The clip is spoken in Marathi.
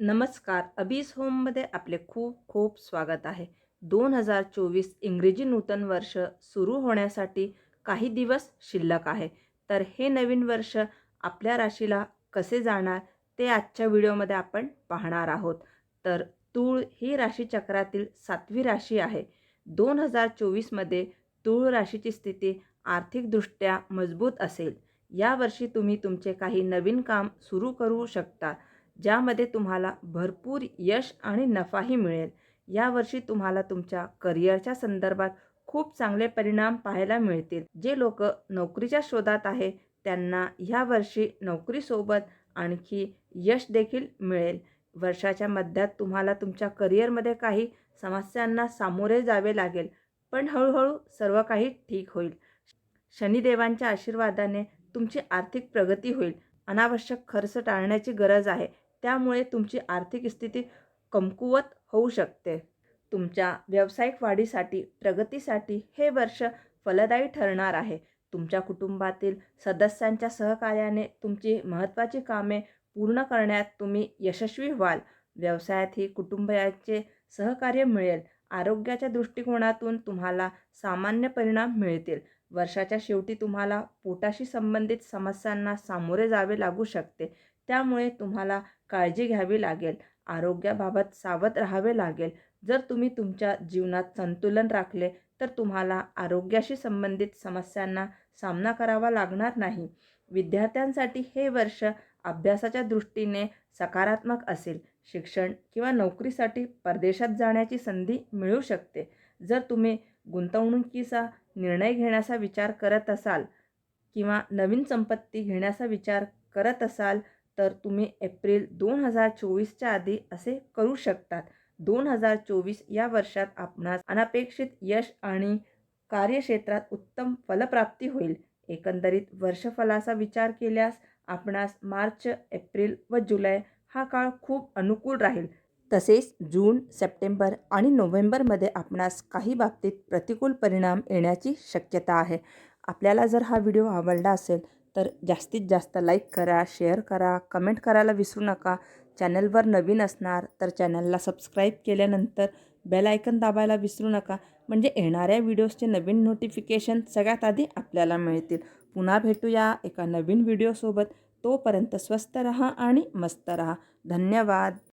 नमस्कार. अबीस होममध्ये आपले खूप खूप स्वागत आहे. दोन हजार चोवीस इंग्रजी नूतन वर्ष सुरू होण्यासाठी काही दिवस शिल्लक आहे. तर हे नवीन वर्ष आपल्या राशीला कसे जाणार ते आजच्या व्हिडिओमध्ये आपण पाहणार आहोत. तर तूळ ही राशीचक्रातील सातवी राशी आहे. दोन हजार चोवीसमध्ये तूळ राशीची स्थिती आर्थिकदृष्ट्या मजबूत असेल. यावर्षी तुम्ही तुमचे काही नवीन काम सुरू करू शकता. ज्यामध्ये तुम्हाला भरपूर यश आणि नफाही मिळेल. यावर्षी तुम्हाला तुमच्या करिअरच्या संदर्भात खूप चांगले परिणाम पाहायला मिळतील. जे लोक नोकरीच्या शोधात आहे त्यांना ह्या वर्षी नोकरीसोबत आणखी यश देखील मिळेल. वर्षाच्या मध्यात तुम्हाला तुमच्या करिअरमध्ये काही समस्यांना सामोरे जावे लागेल पण हळूहळू सर्व काही ठीक होईल. शनिदेवांच्या आशीर्वादाने तुमची आर्थिक प्रगती होईल. अनावश्यक खर्च टाळण्याची गरज आहे. त्यामुळे तुमची आर्थिक स्थिती कमकुवत होऊ शकते. तुमच्या व्यावसायिक वाढीसाठी प्रगतीसाठी हे वर्ष फलदायी ठरणार आहे. तुमच्या कुटुंबातील सदस्यांच्या सहकार्याने तुमची महत्त्वाची कामे पूर्ण करण्यात तुम्ही यशस्वी व्हाल. व्यवसायातही कुटुंबियाचे सहकार्य मिळेल. आरोग्याच्या दृष्टिकोनातून तुम्हाला सामान्य परिणाम मिळतील. वर्षाच्या शेवटी तुम्हाला पोटाशी संबंधित समस्यांना सामोरे जावे लागू शकते. त्यामुळे तुम्हाला काळजी घ्यावी लागेल. आरोग्याबाबत सावध राहावे लागेल. जर तुम्ही तुमच्या जीवनात संतुलन राखले तर तुम्हाला आरोग्याशी संबंधित समस्यांना सामना करावा लागणार नाही. विद्यार्थ्यांसाठी हे वर्ष अभ्यासाच्या दृष्टीने सकारात्मक असेल. शिक्षण किंवा नोकरीसाठी परदेशात जाण्याची संधी मिळू शकते. जर तुम्ही गुंतवणुकीचा निर्णय घेण्याचा विचार करत असाल किंवा नवीन संपत्ती घेण्याचा विचार करत असाल तर तुम्ही एप्रिल दोन हजार चोवीसच्या आधी असे करू शकतात. दोन हजार चोवीस या वर्षात आपणास अनपेक्षित यश आणि कार्यक्षेत्रात उत्तम फलप्राप्ती होईल. एकंदरीत वर्षफलाचा विचार केल्यास आपणास मार्च एप्रिल व जुलै हा काळ खूप अनुकूल राहील. तसेच जून सप्टेंबर आणि नोव्हेंबरमध्ये आपणास काही बाबतीत प्रतिकूल परिणाम येण्याची शक्यता आहे. आपल्याला जर हा व्हिडिओ आवडला असेल तर जास्तीत जास्त लाईक करा शेअर करा कमेंट करायला विसरू नका. चॅनलवर नवीन असणार तर चॅनलला सबस्क्राईब केल्यानंतर बेल आयकन दाबायला विसरू नका. म्हणजे येणाऱ्या व्हिडिओजचे नवीन नोटिफिकेशन सगळ्यात आधी आपल्याला मिळतील. पुन्हा भेटूया एका नवीन व्हिडिओसोबत तोपर्यंत स्वस्त रहा आणि मस्त रहा. धन्यवाद.